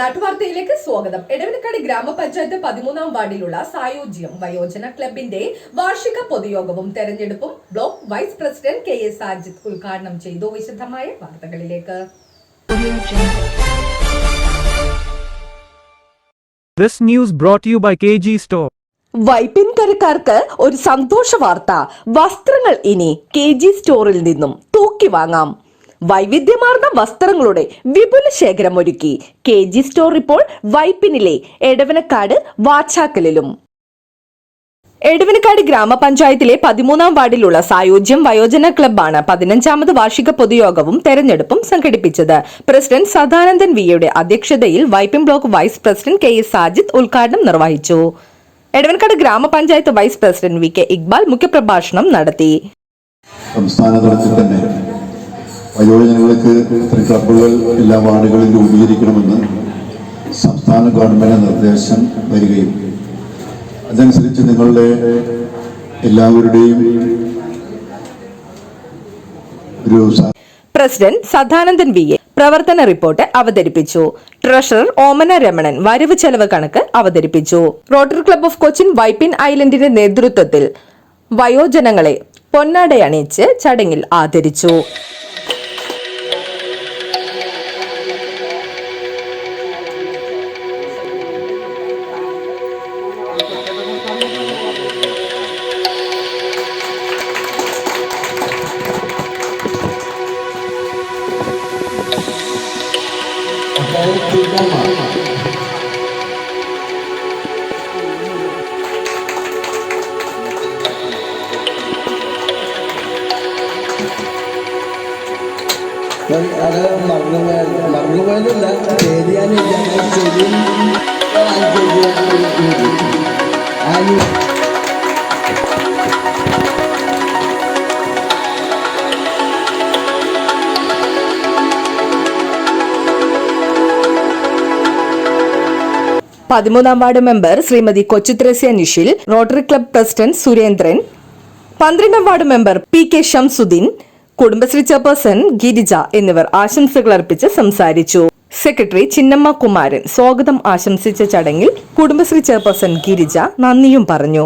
നാട്ടുവാർത്തയിലേക്ക് സ്വാഗതം. എടവനക്കാട് ഗ്രാമപഞ്ചായത്ത് പതിമൂന്നാം വാർഡിലുള്ള സായോജ്യം വയോജന ക്ലബിന്റെ വാർഷിക പൊതുയോഗവും തെരഞ്ഞെടുപ്പും block vice president K S Ajith ഉദ്ഘാടനം ചെയ്തു. വിശദമായ വാർത്തകളിലേക്ക്. This news brought to you by KG Store. വൈപ്പിൻകരക്കാർക്ക് ഒരു സന്തോഷ വാർത്ത. വസ്ത്രങ്ങൾ ഇനി കെ ജി സ്റ്റോറിൽ നിന്നും തൂക്കി വാങ്ങാം. വൈവിധ്യമാർന്ന വസ്ത്രങ്ങളുടെ വിപുല ശേഖരം ഒരുക്കി കെ ജി സ്റ്റോർ ഇപ്പോൾ വൈപ്പിനിലെ എടവനക്കാട് വാച്ചാക്കലിലും. എടവനക്കാട് ഗ്രാമപഞ്ചായത്തിലെ പതിമൂന്നാം വാർഡിലുള്ള സായോജ്യം വയോജന ക്ലബ്ബാണ് പതിനഞ്ചാമത് വാർഷിക പൊതുയോഗവും തെരഞ്ഞെടുപ്പും സംഘടിപ്പിച്ചത്. പ്രസിഡന്റ് സദാനന്ദൻ വിയുടെ അധ്യക്ഷതയിൽ Vypin block vice president K S Sajid ഉദ്ഘാടനം നിർവഹിച്ചു. എടവനക്കാട് ഗ്രാമപഞ്ചായത്ത് vice president V K Iqbal മുഖ്യപ്രഭാഷണം നടത്തി. സംസ്ഥാന തലത്തിൽ തന്നെ വയോജനങ്ങൾക്ക് ഇത്തരം ക്ലബ്ബുകൾ എല്ലാ വാർഡുകളിൽ രൂപീകരിക്കണമെന്ന് സംസ്ഥാന ഗവൺമെന്റ് നിർദ്ദേശം വരികയും അതനുസരിച്ച് നിങ്ങളുടെ എല്ലാവരുടെയും ഒരു പ്രസിഡന്റ് സദാനന്ദൻ വി എ പ്രവർത്തന റിപ്പോർട്ട് അവതരിപ്പിച്ചു. ട്രഷറർ ഓമന രമണൻ വരവ് ചെലവ് കണക്ക് അവതരിപ്പിച്ചു. Rotary club of Cochin Vypin ഐലൻഡിന്റെ നേതൃത്വത്തിൽ വയോജനങ്ങളെ പൊന്നാടയണിയിച്ച് ചടങ്ങിൽ ആദരിച്ചു. അത് മറന്നുപോയ മറന്നുപോയതല്ല ശരിയാനില്ല ശരിയും ആനി പതിമൂന്നാം വാർഡ് മെമ്പർ ശ്രീമതി കൊച്ചുത്രേസ്യ നിഷിൽ റോട്ടറി ക്ലബ് പ്രസിഡന്റ് സുരേന്ദ്രൻ പന്ത്രണ്ടാം ward member P K Shamsuddin Kudumbashree chairperson Girija എന്നിവർ ആശംസകൾ അർപ്പിച്ച് സംസാരിച്ചു. സെക്രട്ടറി ചിന്നമ്മ കുമാരൻ സ്വാഗതം ആശംസിച്ച ചടങ്ങിൽ കുടുംബശ്രീ ചെയർപേഴ്സൺ ഗിരിജ നന്ദിയും പറഞ്ഞു